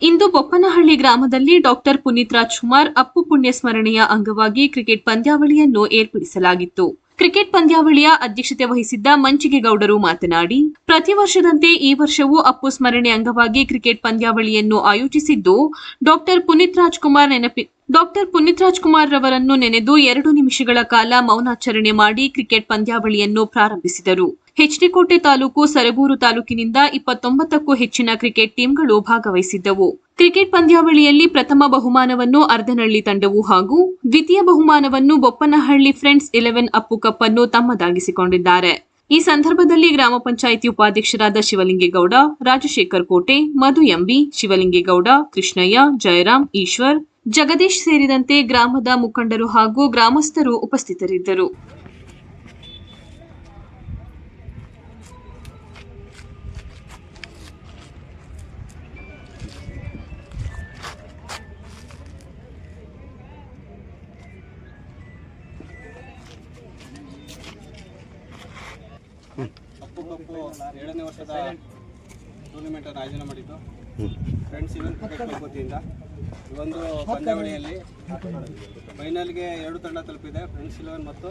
ಇಂದು ಬೊಪ್ಪನಹಳ್ಳಿ ಗ್ರಾಮದಲ್ಲಿ ಡಾಕ್ಟರ್ ಪುನೀತ್ ರಾಜ್ಕುಮಾರ್ ಅಪ್ಪು ಪುಣ್ಯ ಸ್ಮರಣೆಯ ಅಂಗವಾಗಿ ಕ್ರಿಕೆಟ್ ಪಂದ್ಯಾವಳಿಯನ್ನು ಏರ್ಪಡಿಸಲಾಗಿತ್ತು. ಕ್ರಿಕೆಟ್ ಪಂದ್ಯಾವಳಿಯ ಅಧ್ಯಕ್ಷತೆ ವಹಿಸಿದ್ದ ಮಂಚಿಗೆಗೌಡರು ಮಾತನಾಡಿ, ಪ್ರತಿ ವರ್ಷದಂತೆ ಈ ವರ್ಷವೂ ಅಪ್ಪು ಸ್ಮರಣೆ ಅಂಗವಾಗಿ ಕ್ರಿಕೆಟ್ ಪಂದ್ಯಾವಳಿಯನ್ನು ಆಯೋಜಿಸಿದ್ದು, ಡಾಕ್ಟರ್ ಪುನೀತ್ ರಾಜ್ಕುಮಾರ್ ನೆನಪಿ, ಡಾಕ್ಟರ್ ಪುನೀತ್ ರಾಜ್ಕುಮಾರ್ ರವರನ್ನು ನೆನೆದು ಎರಡು ನಿಮಿಷಗಳ ಕಾಲ ಮೌನಾಚರಣೆ ಮಾಡಿ ಕ್ರಿಕೆಟ್ ಪಂದ್ಯಾವಳಿಯನ್ನು ಪ್ರಾರಂಭಿಸಿದರು. ಹೆಚ್ಡಿಕೋಟೆ ತಾಲೂಕು ಸರಗೂರು ತಾಲೂಕಿನಿಂದ ಇಪ್ಪತ್ತೊಂಬತ್ತಕ್ಕೂ ಹೆಚ್ಚಿನ ಕ್ರಿಕೆಟ್ ಟೀಂಗಳು ಭಾಗವಹಿಸಿದ್ದವು. ಕ್ರಿಕೆಟ್ ಪಂದ್ಯಾವಳಿಯಲ್ಲಿ ಪ್ರಥಮ ಬಹುಮಾನವನ್ನು ಅರ್ಧನಹಳ್ಳಿ ತಂಡವು ಹಾಗೂ ದ್ವಿತೀಯ ಬಹುಮಾನವನ್ನು Boppanahalli friends eleven Appu cup ಅನ್ನು ತಮ್ಮದಾಗಿಸಿಕೊಂಡಿದ್ದಾರೆ. ಈ ಸಂದರ್ಭದಲ್ಲಿ ಗ್ರಾಮ ಪಂಚಾಯಿತಿ ಉಪಾಧ್ಯಕ್ಷರಾದ ಶಿವಲಿಂಗೇಗೌಡ, ರಾಜಶೇಖರ್ ಕೋಟೆ, ಮಧು ಎಂಬಿ, ಶಿವಲಿಂಗೇಗೌಡ, ಕೃಷ್ಣಯ್ಯ, ಜಯರಾಮ್, ಈಶ್ವರ್, ಜಗದೀಶ್ ಸೇರಿದಂತೆ ಗ್ರಾಮದ ಮುಖಂಡರು ಹಾಗೂ ಗ್ರಾಮಸ್ಥರು ಉಪಸ್ಥಿತರಿದ್ದರು. ಕಪ್ಪು ಕಪ್ಪು ಏಳನೇ ವರ್ಷದ ಟೂರ್ನಿಮೆಂಟ್ ಅನ್ನು ಆಯೋಜನೆ ಮಾಡಿದ್ದು. ಫ್ರೆಂಡ್ಸ್ ಇವೆಂಟ್ ಕ್ರಿಕೆಟ್ ಕ್ಲಬ್ ವತಿಯಿಂದ. ಈ ಒಂದು ಪಂದ್ಯಾವಳಿಯಲ್ಲಿ ಫೈನಲ್ಗೆ ಎರಡು ತಂಡ ತಲುಪಿದೆ. ಫ್ರೆಂಡ್ಸ್ ಇಲೆವೆನ್ ಮತ್ತು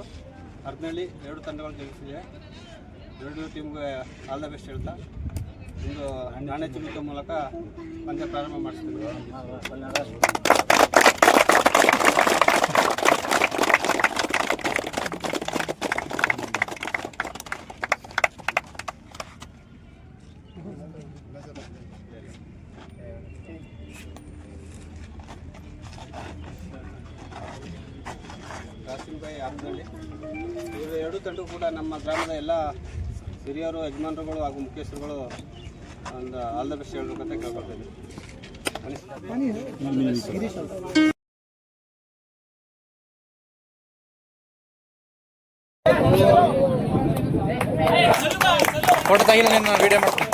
ಹರ್ನಳ್ಳಿ ಎರಡು ತಂಡಗಳು ಗೆಲ್ಲಿಸಿದೆ ಎರಡು ಟೀಮ್ಗೆ ಆಲ್ ದ ಬೆಸ್ಟ್ ಹೇಳ್ತಾ. ಒಂದು ನಾಣ್ಯ ಚಿಮ್ಮುಕ ಮೂಲಕ ಪಂದ್ಯ ಪ್ರಾರಂಭ ಮಾಡಿಸ್ತೀವಿ ದಾಸಿಂಬಾಯಿ ಆಪ್ನಲ್ಲಿ. ಇವರು ಎರಡು ತಂಡು ಕೂಡ ನಮ್ಮ ಗ್ರಾಮದ ಎಲ್ಲ ಹಿರಿಯರು ಯಜಮಾನರುಗಳು ಹಾಗೂ ಮುಖ್ಯಸ್ಥರುಗಳು ಒಂದು ಆಲ್ ದ ಬೆಸ್ಟ್ ಹೇಳಬೇಕಂತ ಕೇಳ್ಕೊಳ್ತಾ ಫೋಟೋ ತೆಗಿಲ್ಲ ನಿನ್ನ ವಿಡಿಯೋ ಮಾಡ್ತೀನಿ.